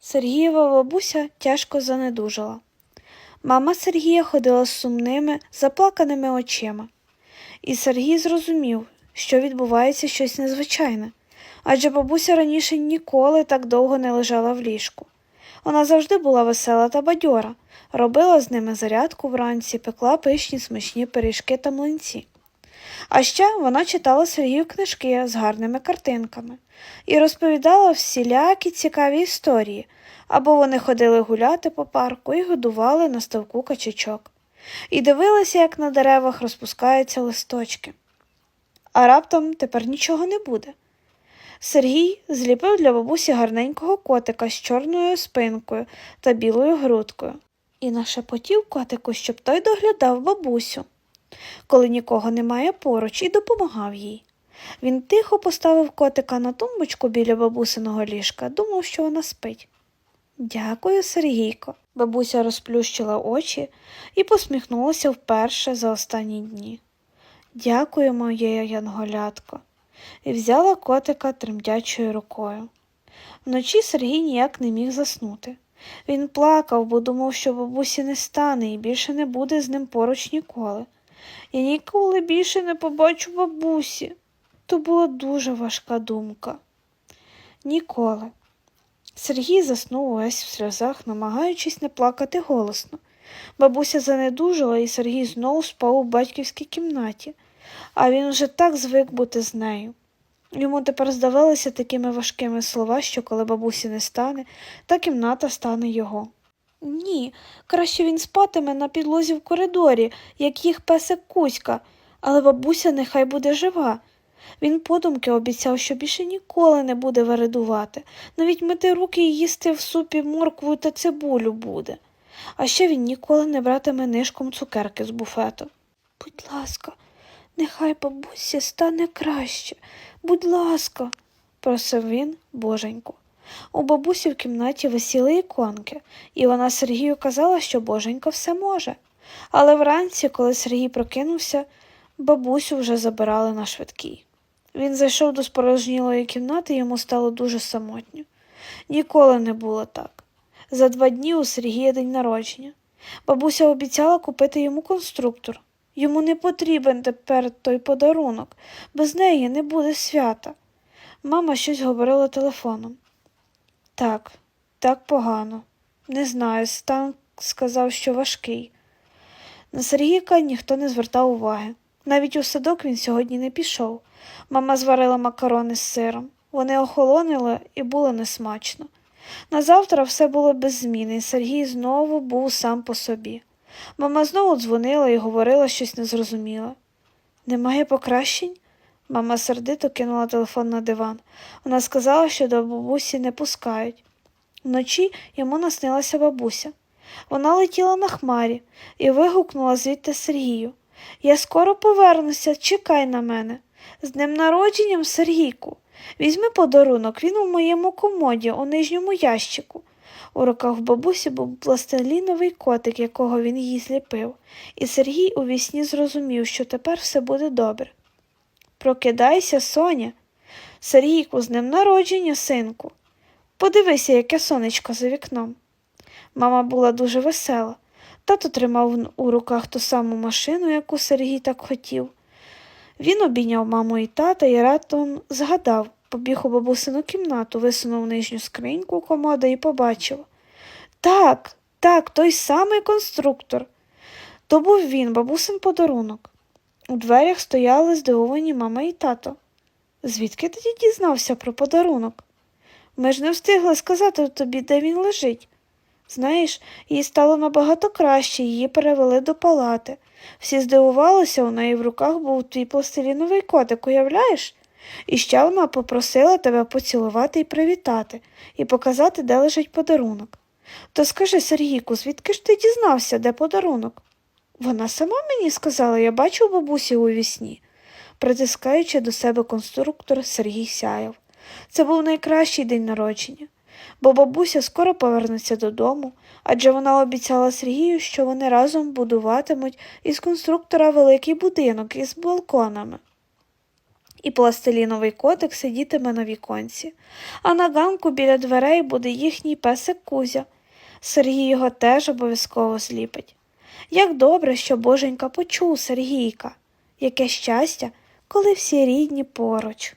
Сергієва бабуся тяжко занедужала. Мама Сергія ходила з сумними, заплаканими очима. І Сергій зрозумів, що відбувається щось незвичайне, адже бабуся раніше ніколи так довго не лежала в ліжку. Вона завжди була весела та бадьора, робила з ними зарядку вранці, пекла пишні смачні пиріжки та млинці. А ще вона читала Сергію книжки з гарними картинками і розповідала всілякі цікаві історії, або вони ходили гуляти по парку і годували на ставку качачок, і дивилися, як на деревах розпускаються листочки. А раптом тепер нічого не буде. Сергій зліпив для бабусі гарненького котика з чорною спинкою та білою грудкою і нашепотів котику, щоб той доглядав бабусю, коли нікого немає поруч, і допомагав їй. Він тихо поставив котика на тумбочку біля бабусиного ліжка, думав, що вона спить. Дякую, Сергійко. Бабуся розплющила очі і посміхнулася вперше за останні дні. Дякую, моє янголятко, і взяла котика тремтячою рукою. Вночі Сергій ніяк не міг заснути. Він плакав, бо думав, що бабусі не стане і більше не буде з ним поруч ніколи. Я ніколи більше не побачу бабусі. То була дуже важка думка. Ніколи. Сергій заснув увесь в сльозах, намагаючись не плакати голосно. Бабуся занедужала, і Сергій знову спав у батьківській кімнаті, а він уже так звик бути з нею. Йому тепер здавалися такими важкими слова, що коли бабусі не стане, та кімната стане його. Ні, краще він спатиме на підлозі в коридорі, як їх песик Кузька, але бабуся нехай буде жива. Він подумки обіцяв, що більше ніколи не буде вередувати, навіть мити руки і їсти в супі моркву та цибулю буде. А ще він ніколи не братиме нишком цукерки з буфету. Будь ласка, нехай бабусі стане краще, будь ласка, просив він боженьку. У бабусі в кімнаті висіли іконки, і вона Сергію казала, що боженька все може. Але вранці, коли Сергій прокинувся, бабусю вже забирали на швидкій. Він зайшов до спорожнілої кімнати, йому стало дуже самотньо. Ніколи не було так. За два дні у Сергія день народження. Бабуся обіцяла купити йому конструктор. Йому не потрібен тепер той подарунок, без неї не буде свята. Мама щось говорила телефоном. Так, так погано. Не знаю, стан сказав, що важкий. На Сергійка ніхто не звертав уваги. Навіть у садок він сьогодні не пішов. Мама зварила макарони з сиром. Вони охолонили і було несмачно. Назавтра все було без зміни, і Сергій знову був сам по собі. Мама знову дзвонила і говорила щось незрозуміле. Немає покращень? Мама сердито кинула телефон на диван. Вона сказала, що до бабусі не пускають. Вночі йому наснилася бабуся. Вона летіла на хмарі і вигукнула звідти Сергію. Я скоро повернуся, чекай на мене. З днем народженням, Сергійку. Візьми подарунок, він у моєму комоді, у нижньому ящику. У руках бабусі був пластиліновий котик, якого він їй зліпив, і Сергій у вісні зрозумів, що тепер все буде добре. Прокидайся, Соня. Сергійку, з днем народження, синку. Подивися, яке сонечко за вікном. Мама була дуже весела. Тато тримав у руках ту саму машину, яку Сергій так хотів. Він обійняв маму і тата і раптом згадав, побіг у бабусину кімнату, висунув нижню скриньку комода і побачив. Так, так, той самий конструктор. То був він, бабусин подарунок. У дверях стояли здивовані мама і тато. Звідки тоді дізнався про подарунок? Ми ж не встигли сказати тобі, де він лежить. Знаєш, їй стало набагато краще, її перевели до палати. Всі здивувалися, у неї в руках був твій пластиліновий котик, уявляєш? І ще вона попросила тебе поцілувати і привітати, і показати, де лежить подарунок. То скажи, Сергійку, звідки ж ти дізнався, де подарунок? Вона сама мені сказала, я бачу бабусі у вісні. Притискаючи до себе конструктор, Сергій сяяв. Це був найкращий день народження, бо бабуся скоро повернеться додому, адже вона обіцяла Сергію, що вони разом будуватимуть із конструктора великий будинок із балконами. і пластиліновий котик сидітиме на віконці, а на ганку біля дверей буде їхній песик Кузя. Сергій його теж обов'язково зліпить. Як добре, що боженька почув Сергійка. Яке щастя, коли всі рідні поруч.